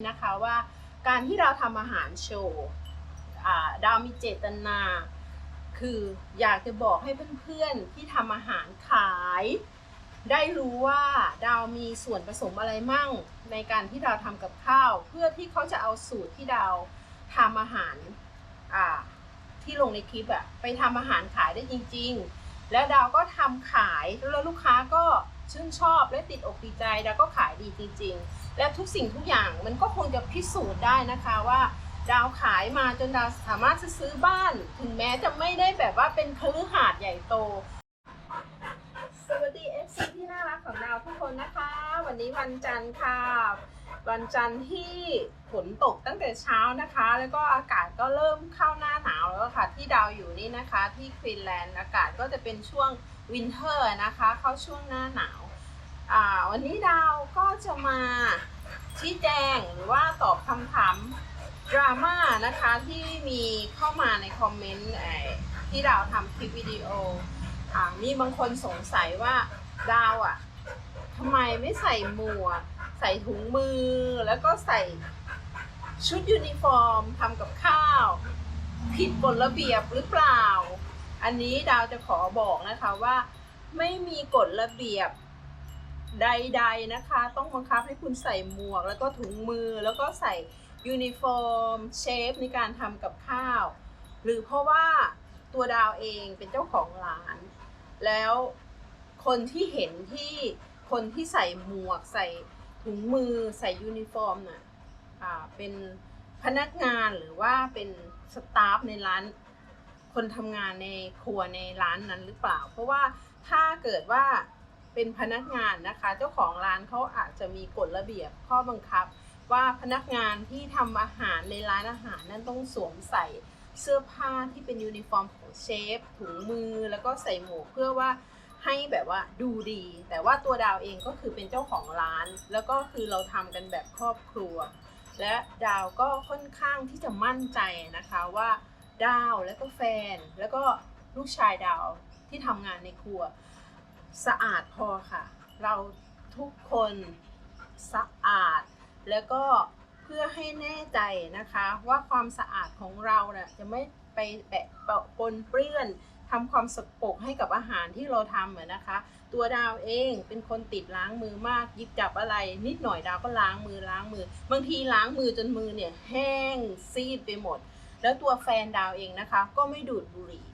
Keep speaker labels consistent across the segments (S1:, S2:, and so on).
S1: นะคะว่าการที่เราทำอาหารโชว์อ่าดาวมีเจตนา คืออยากจะบอกให้เพื่อนๆที่ทำอาหารขาย ได้รู้ว่าดาวมีส่วนผสมอะไรมั่ง ในการที่ดาวทำกับข้าว เพื่อที่เขาจะเอาสูตรที่ดาวทำอาหารที่ลงในคลิปอะไปทำอาหารขายได้จริง ๆ แล้วดาวก็ทำขายแล้วลูกค้าก็ชื่นชอบและติดอกติดใจดาวก็ขายดีจริง ๆ และทุกสิ่งทุกอย่างมันก็คงจะพิสูจน์ได้นะคะว่าดาวขายมาจนดาวสามารถจะซื้อบ้าน ถึงแม้จะไม่ได้แบบว่าเป็นคฤหาสน์ใหญ่โต สวัสดี FC ที่น่ารักของดาวทุกคนนะคะ วันนี้วันจันทร์ค่ะ วันจันทร์ที่ฝนตกตั้งแต่เช้านะคะ แล้วก็อากาศก็เริ่มเข้าหน้าหนาวแล้วค่ะ ที่ดาวอยู่นี่นะคะ ที่ควีนแลนด์อากาศก็จะเป็นช่วงวินเทอร์นะคะ เข้าช่วงหน้าหนาว วันนี้ดาวก็จะมาชี้แจงหรือว่าตอบคำถามดราม่านะคะที่มีเข้ามาในคอมเมนต์ที่ดาวทำคลิปวิดีโออมีบางคนสงสัยว่าดาวอะทำไมไม่ใส่หมวกใส่ถุงมือ แล้วก็ใส่ชุดยูนิฟอร์มทำกับข้าว ผิดกฎระเบียบหรือเปล่า อันนี้ดาวจะขอบอกนะคะว่า ไม่มีกฎระเบียบ ใด ๆนะคะ ต้องบังคับให้คุณใส่หมวก แล้วก็ถุงมือแล้วก็ใส่ยูนิฟอร์มเชฟในการทำกับข้าว หรือเพราะว่าตัวดาวเองเป็นเจ้าของร้าน แล้วคนที่เห็นที่คนที่ใส่หมวก ใส่ถุงมือใส่ยูนิฟอร์มน่ะเป็นพนักงานหรือว่าเป็นสตาฟในร้าน คนทำงานในครัวในร้านนั้นหรือเปล่า เพราะว่าถ้าเกิดว่า เป็นพนักงานนะคะ เจ้าของร้านเขาอาจจะมีกฎระเบียบข้อบังคับ ว่าพนักงานที่ทำอาหารในร้านอาหารนั้นต้องสวมใส่เสื้อผ้าที่เป็นยูนิฟอร์มของเชฟถุงมือแล้วก็ใส่หมวกเพื่อว่าให้แบบว่าดูดี แต่ว่าตัวดาวเองก็คือเป็นเจ้าของร้าน แล้วก็คือเราทำกันแบบครอบครัว และดาวก็ค่อนข้างที่จะมั่นใจนะคะว่าดาวแล้วก็แฟน แล้วก็ลูกชายดาวที่ทำงานในครัว สะอาดพอค่ะ เราทุกคนสะอาด แล้วก็เพื่อให้แน่ใจนะคะ ว่าความสะอาดของเราเนะ่ยจะไม่ไปแปะปนเปื้อนทำความสกปรกให้กับอาหารที่เราทำเหมือะนะคะ ตัวดาวเองเป็นคนติดล้างมือมากหยิบจับอะไร นิดหน่อยดาวก็ล้างมือล้างมือ บางทีล้างมือจนมือเนี่ยแห้งซีดไปหมด แล้วตัวแฟนดาวเองนะคะ ก็ไม่ดูดบุหรี่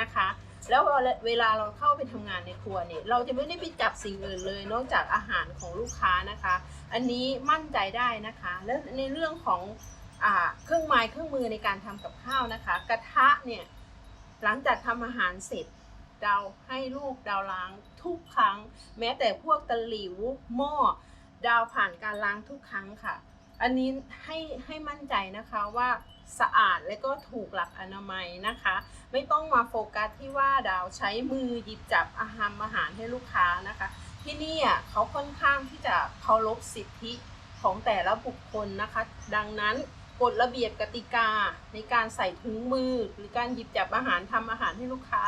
S1: นะคะ แล้วเวลาเราเข้าไปทำงานในครัวเนี่ย เราจะไม่ได้ไปจับสิ่งอื่นเลย นอกจากอาหารของลูกค้านะคะ อันนี้มั่นใจได้นะคะ แล้วในเรื่องของอเครื่องไม้เครื่องมือในการทำกับข้าวนะคะ กระทะเนี่ยหลังจากทำอาหารเสร็จดาวให้ลูกดาวล้างทุกครั้ง แม้แต่พวกตะหลิวหม้อดาวผ่านการล้างทุกครั้งค่ะ อันนี้ให้ให้มั่นใจนะคะว่า สะอาดและก็ถูกหลักอนามัยนะคะ ไม่ต้องมาโฟกัสที่ว่าดาวใช้มือหยิบจับอาหารอาหารให้ลูกค้านะคะ ที่นี่อะเขาค่อนข้างที่จะเคารพสิทธิของแต่ละบุคคลนะคะ ดังนั้นกฎระเบียบกติกาในการใส่ถุงมือ หรือการหยิบจับอาหารทำอาหารให้ลูกค้า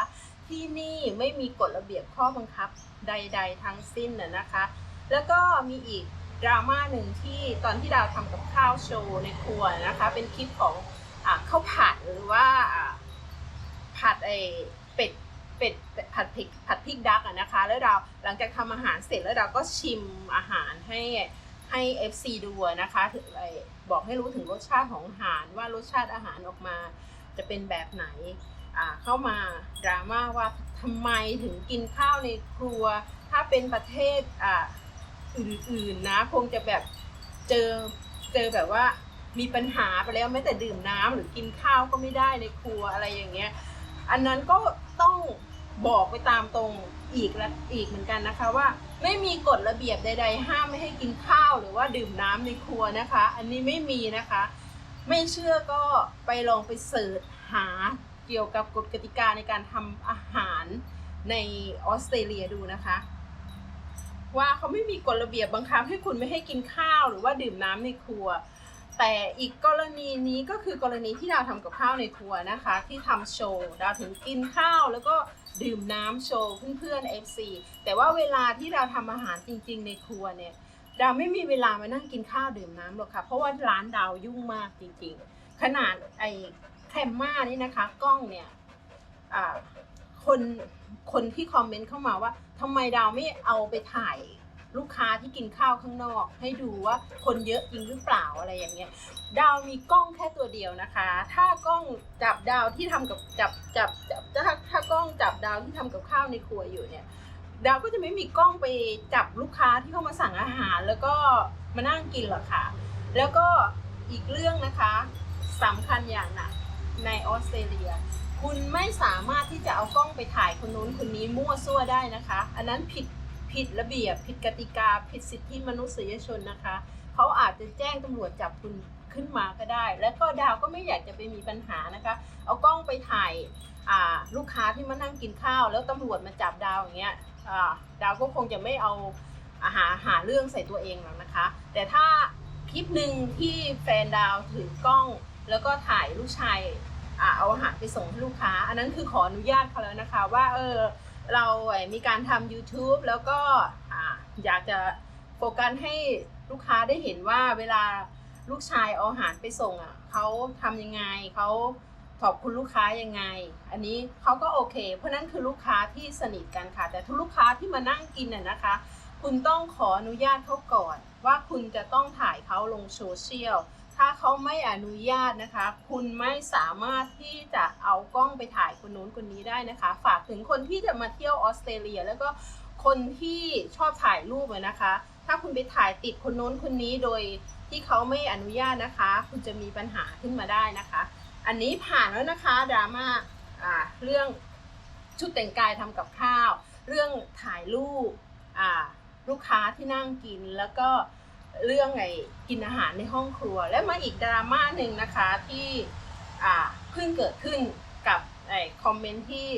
S1: ที่นี่ไม่มีกฎระเบียบข้อบังคับใด ๆ ทั้งสิ้นน่ะนะคะ แล้วก็มีอีก ดราม่าหนึ่งที่ตอนที่ดาวทำกับข้าวโชว์ในครัวนะคะ เป็นคลิปของอข้าวผัดหรือว่าผัดไอเป็ดเป็ดผัดพริกผัดพริกดักอะนะคะ แล้วเราหลังจากทำอาหารเสร็จแล้วเราก็ชิมอาหารให้ให้ FC ดูนะคะถึงไอบอกให้รู้ถึงรสชาติของอาหารว่ารสชาติอาหารออกมาจะเป็นแบบไหนเข้ามาดราม่าว่าทำไมถึงกินข้าวในครัว ถ้าเป็นประเทศ อื่นๆนะ คงจะแบบเจอเจอแบบว่ามีปัญหาไปแล้วแม้แต่ดื่มน้ำหรือกินข้าวก็ไม่ได้ในครัวอะไรอย่างเงี้ย อันนั้นก็ต้องบอกไปตามตรงอีกและอีกเหมือนกันนะคะว่าไม่มีกฎระเบียบใด ๆ ห้ามไม่ให้กินข้าวหรือว่าดื่มน้ำในครัวนะคะ อันนี้ไม่มีนะคะ ไม่เชื่อก็ไปลองไปเสิร์ชหาเกี่ยวกับกฎกติกาในการทำอาหารในออสเตรเลียดูนะคะ ว่าเขาไม่มีกฎระเบียบบังคับให้คุณไม่ให้กินข้าวหรือว่าดื่มน้ำในครัว แต่อีกกรณีนี้ก็คือกรณีที่ดาวทำกับข้าวในครัวนะคะ ที่ทำโชว์ดาวถึงกินข้าวแล้วก็ดื่มน้ำโชว์เพื่อนๆ FC แต่ว่าเวลาที่เราทำอาหารจริงๆ ในครัวเนี่ยดาวไม่มีเวลามานั่งกินข้าวดื่มน้ำหรอกค่ะ เพราะว่าร้านดาวยุ่งมากจริงๆ ขนาดไอ้แคมม่านี่นะคะ กล้องเนี่ยอ่า คนคนที่คอมเมนต์เข้ามาว่าทำไมดาวไม่เอาไปถ่ายลูกค้าที่กินข้าวข้างนอก ให้ดูว่าคนเยอะจริงหรือเปล่าอะไรอย่างเงี้ย ดาวมีกล้องแค่ตัวเดียวนะคะ ถ้ากล้องจับดาวที่ทำกับจับจับจับถ้าถ้ากล้องจับดาวที่ทำกับข้าวในครัวอยู่เนี่ยดาวก็จะไม่มีกล้องไปจับลูกค้าที่เข้ามาสั่งอาหาร แล้วก็มานั่งกินหรอกค่ะ แล้วก็อีกเรื่องนะคะสำคัญอย่างหนักในออสเตรเลีย คุณไม่สามารถที่จะเอากล้องไปถ่ายคนนู้นคนนี้มั่วซั่วได้นะคะ อันนั้นผิดผิดระเบียบ ผิดกติกา ผิดสิทธิมนุษยชนนะคะ เขาอาจจะแจ้งตำรวจจับคุณขึ้นมาก็ได้ แล้วก็ดาวก็ไม่อยากจะไปมีปัญหานะคะ เอากล้องไปถ่ายลูกค้าที่มานั่งกินข้าว แล้วตำรวจมาจับดาวอย่างเงี้ยดาวก็คงจะไม่เอาอาหาหาเรื่องใส่ตัวเองหรอกนะคะ แต่ถ้าคลิปหนึ่งที่แฟนดาวถือกล้องแล้วก็ถ่ายลูกชาย เอาอาหารไปส่งให้ลูกค้า อันนั้นคือขออนุญาตเขาแล้วนะคะ ว่าเออเรามีการทำ YouTube แล้วก็อ่าอยากจะโฟกัสให้ลูกค้าได้เห็นว่าเวลาลูกชายเอาอาหารไปส่งอะเขาทำยังไงเขาขอบคุณลูกค้ายังไง อันนี้เขาก็โอเค เพราะนั้นคือลูกค้าที่สนิทกันค่ะ แต่ทุกลูกค้าที่มานั่งกินน่ะนะคะ คุณต้องขออนุญาตเขาก่อน ว่าคุณจะต้องถ่ายเขาลงโซเชียล ถ้าเขาไม่อนุญาตนะคะ คุณไม่สามารถที่จะเอากล้องไปถ่ายคนนู้นคนนี้ได้นะคะ ฝากถึงคนที่จะมาเที่ยวออสเตรเลีย แล้วก็คนที่ชอบถ่ายรูปนะคะ ถ้าคุณไปถ่ายติดคนนู้นคนนี้โดยที่เขาไม่อนุญาตนะคะ คุณจะมีปัญหาขึ้นมาได้นะคะ อันนี้ผ่านแล้วนะคะดราม่าอ่าเรื่องชุดแต่งกายทำกับข้าว เรื่องถ่ายรูปลูกค้าที่นั่งกินแล้วก็ เรื่องไงกินอาหารในห้องครัว และมาอีกดราม่าหนึ่งนะคะที่เพิ่งเกิดขึ้นกับไอ้คอมเมนต์ที่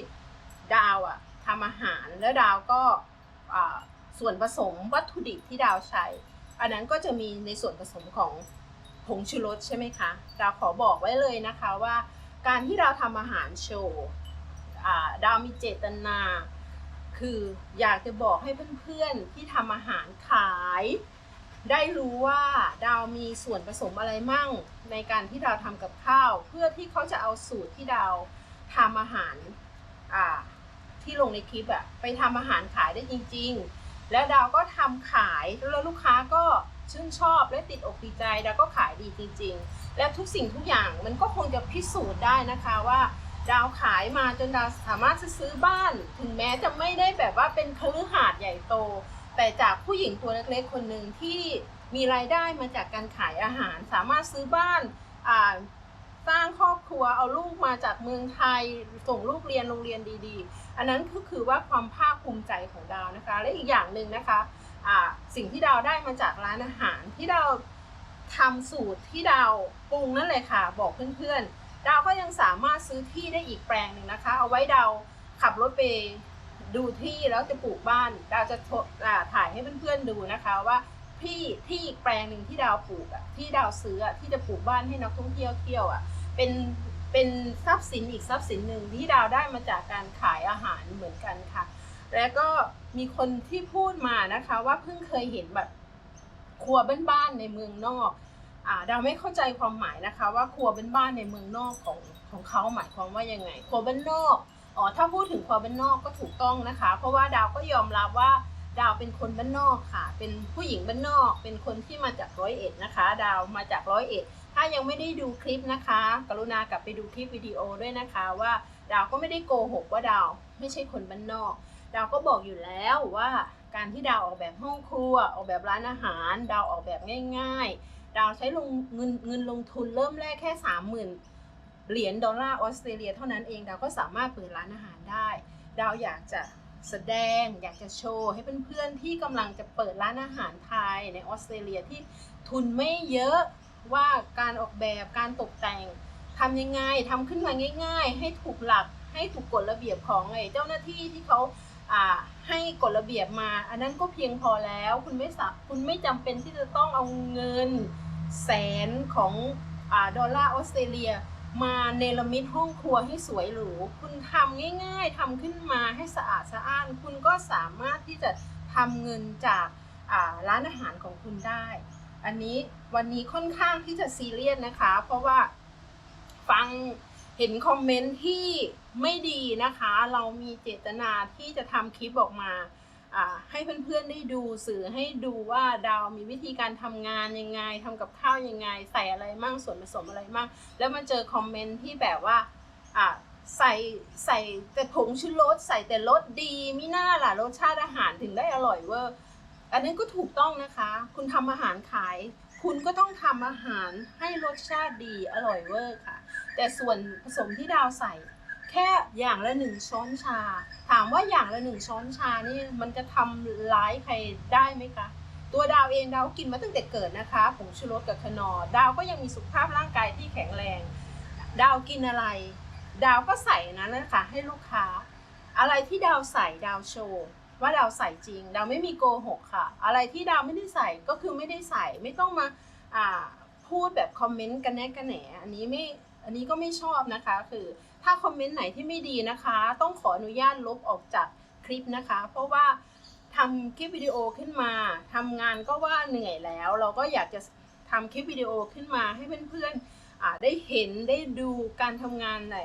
S1: ดาวอะทำอาหารแล้วดาวก็ส่วนผสมวัตถุดิบที่ดาวใช้ อันนั้นก็จะมีในส่วนผสมของผงชูรสใช่ไหมคะ ดาวขอบอกไว้เลยนะคะว่าการที่เราทำอาหารโชว์ดาวมีเจตนา คืออยากจะบอกให้เพื่อนๆที่ทำอาหารขาย ได้รู้ว่าดาวมีส่วนผสมอะไรมั่ง ในการที่ดาวทำกับข้าว เพื่อที่เขาจะเอาสูตรที่ดาวทำอาหารอ่าที่ลงในคลิปอะไปทำอาหารขายได้จริง ๆ และดาวก็ทำขายแล้วลูกค้าก็ชื่นชอบและติดอกติดใจดาวก็ขายดีจริง ๆ และทุกสิ่งทุกอย่างมันก็คงจะพิสูจน์ได้นะคะว่าดาวขายมาจนดาวสามารถจะซื้อบ้าน ถึงแม้จะไม่ได้แบบว่าเป็นคฤหาสน์ใหญ่โต แต่จากผู้หญิงตัวเล็กๆ คนหนึ่งที่มีรายได้มาจากการขายอาหาร สามารถซื้อบ้านสร้างครอบครัวเอาลูกมาจากเมืองไทยส่งลูกเรียนโรงเรียนดีๆ อันนั้นก็คือว่าความภาคภูมิใจของดาวนะคะ และอีกอย่างหนึ่งนะคะสิ่งที่ดาวได้มาจากร้านอาหารที่ดาวทำสูตรที่ดาวปรุงนั่นเลยค่ะ บอกเพื่อนๆดาวก็ยังสามารถซื้อที่ได้อีกแปลงหนึ่งนะคะ เอาไว้ดาวขับรถไป ดูที่แล้วจะปลูกบ้านดาวจะถ่ายให้เพื่อนๆดูนะคะว่าที่ที่อีกแปลงหนึ่งที่ดาวปลูกอะที่ดาวซื้ออะที่จะปลูกบ้านให้นักท่องเที่ยวเที่ยวอะเป็นเป็นทรัพย์สินอีกทรัพย์สินหนึ่งที่ดาวได้มาจากการขายอาหารเหมือนกันค่ะ แล้วก็มีคนที่พูดมานะคะว่าเพิ่งเคยเห็นแบบครัวบ้านๆในเมืองนอกอ่าดาวไม่เข้าใจความหมายนะคะ ว่าครัวบ้านๆในเมืองนอกของของเขาหมายความว่ายังไง ครัวบ้านนอก อ๋อถ้าพูดถึงครัวบ้านนอกก็ถูกต้องนะคะ เพราะว่าดาวก็ยอมรับว่าดาวเป็นคนบ้านนอกค่ะ เป็นผู้หญิงบ้านนอก เป็นคนที่มาจากร้อยเอ็ดนะคะ ดาวมาจากร้อยเอ็ด ถ้ายังไม่ได้ดูคลิปนะคะ กรุณากลับไปดูคลิปวิดีโอด้วยนะคะว่าดาวก็ไม่ได้โกหกว่าดาวไม่ใช่คนบ้านนอก ดาวก็บอกอยู่แล้วว่าการที่ดาวออกแบบห้องครัว ออกแบบร้านอาหาร ดาวออกแบบง่าย ๆ ดาวใช้ลงเงินเงินลงทุนเริ่มแรกแค่สามหมื่น เหรียญดอลลาร์ออสเตรเลียเท่านั้นเองดาวก็สามารถเปิดร้านอาหารได้ดาวอยากจะแสดงอยากจะโชว์ให้เพื่อนๆที่กำลังจะเปิดร้านอาหารไทยในออสเตรเลียที่ทุนไม่เยอะว่าการออกแบบการตกแต่งทำยังไงทำขึ้นมาง่าย ๆ ให้ถูกหลักให้ถูกกฎระเบียบของไอ้เจ้าหน้าที่ที่เขาอ่าให้กฎระเบียบมา อันนั้นก็เพียงพอแล้วคุณไม่สัคุณไม่จำเป็นที่จะต้องเอาเงินแสนของอดอลลาร์ออสเตรเลีย มาเนรมิตห้องครัวให้สวยหรู คุณทำง่ายๆทำขึ้นมาให้สะอาดสะอ้าน คุณก็สามารถที่จะทำเงินจาการ้านอาหารของคุณได้ อันนี้วันนี้ค่อนข้างที่จะซีเรียสนะคะ เพราะว่าฟังเห็นคอมเมนต์ที่ไม่ดีนะคะ เรามีเจตนาที่จะทำคลิปออกมา ให้เพื่อนๆได้ดูสื่อให้ดูว่าดาวมีวิธีการทำงานยังไงทำกับข้าวยังไง ใส่อะไรมั่งส่วนผสมอะไรมั่งแล้วมาเจอคอมเมนต์ที่แบบว่าใส่ใส่แต่ผงชูรสใส่แต่รสดีมิน่าล่ะรสชาติอาหารถึงได้อร่อยเวอร์อันนั้นก็ถูกต้องนะคะ คุณทำอาหารขาย คุณก็ต้องทำอาหารให้รสชาติดีอร่อยเวอร์ค่ะ แต่ส่วนผสมที่ดาวใส่ แค่อย่างละหนึ่งช้อนชา ถามว่าอย่างละหนึ่งช้อนชานี่มันจะทำร้ายใครได้ไหมคะ ตัวดาวเองดาวกินมาตั้งแต่เกิดนะคะผงชูรสกับคนอดาวก็ยังมีสุขภาพร่างกายที่แข็งแรง ดาวกินอะไร ดาวก็ใส่นั้นนะคะให้ลูกค้า อะไรที่ดาวใส่ดาวโชว์ว่าดาวใส่จริง ดาวไม่มีโกหกค่ะ อะไรที่ดาวไม่ได้ใส่ก็คือไม่ได้ใส่ไม่ต้องมาอ่าพูดแบบคอมเมนต์กันแน่กันแหนอันนี้ไม่อันนี้ก็ไม่ชอบนะคะคือ ถ้าคอมเมนต์ไหนที่ไม่ดีนะคะ ต้องขออนุญาตลบออกจากคลิปนะคะ เพราะว่าทำคลิปวิดีโอขึ้นมาทำงานก็ว่าเหนื่อยแล้ว เราก็อยากจะทำคลิปวิดีโอขึ้นมาให้เพื่อนๆได้เห็นได้ดูการทำงานใน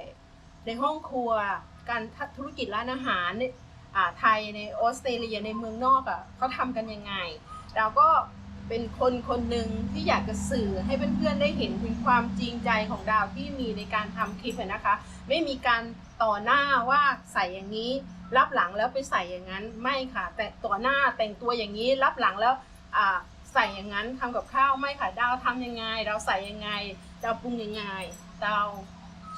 S1: ในห้องครัว การธุรกิจร้านอาหารในไทยในออสเตรเลียในเมืองนอกอะเขาทำกันยังไงเราก็ เป็นคนคนหนึ่งที่อยากจะสื่อให้เพื่อนๆได้เห็นถึงความจริงใจของดาวที่มีในการทำคลิปอะนะคะ ไม่มีการต่อหน้าว่าใส่อย่างนี้ รับหลังแล้วไปใส่อย่างนั้นไม่ค่ะ แต่ต่อหน้าแต่งตัวอย่างนี้รับหลังแล้วอ่าใส่อย่างนั้นทำกับข้าวไม่ค่ะดาวทำยังไง เราใส่ยังไงดาวปรุงยังไงดาว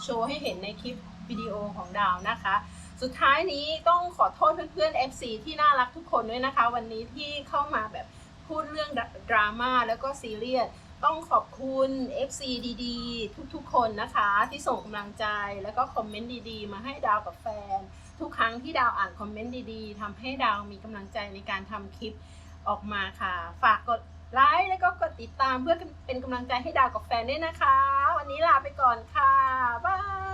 S1: โชว์ให้เห็นในคลิปวิดีโอของดาวนะคะ สุดท้ายนี้ต้องขอโทษเพื่อนๆ FC ที่น่ารักทุกคนด้วยนะคะ วันนี้ที่เข้ามาแบบ พูดเรื่องดราม่าแล้วก็ซีเรียสต้องขอบคุณ FC ดีๆ ทุกๆ คนนะคะ ที่ส่งกำลังใจแล้วก็คอมเมนต์ดีๆ มาให้ดาวกับแฟน ทุกครั้งที่ดาวอ่านคอมเมนต์ดีๆทำให้ดาวมีกำลังใจในการทำคลิปออกมาค่ะ ฝากกดไลค์แล้วก็กดติดตามเพื่อเป็นกำลังใจให้ดาวกับแฟนด้วยนะคะ วันนี้ลาไปก่อนค่ะ บ๊าย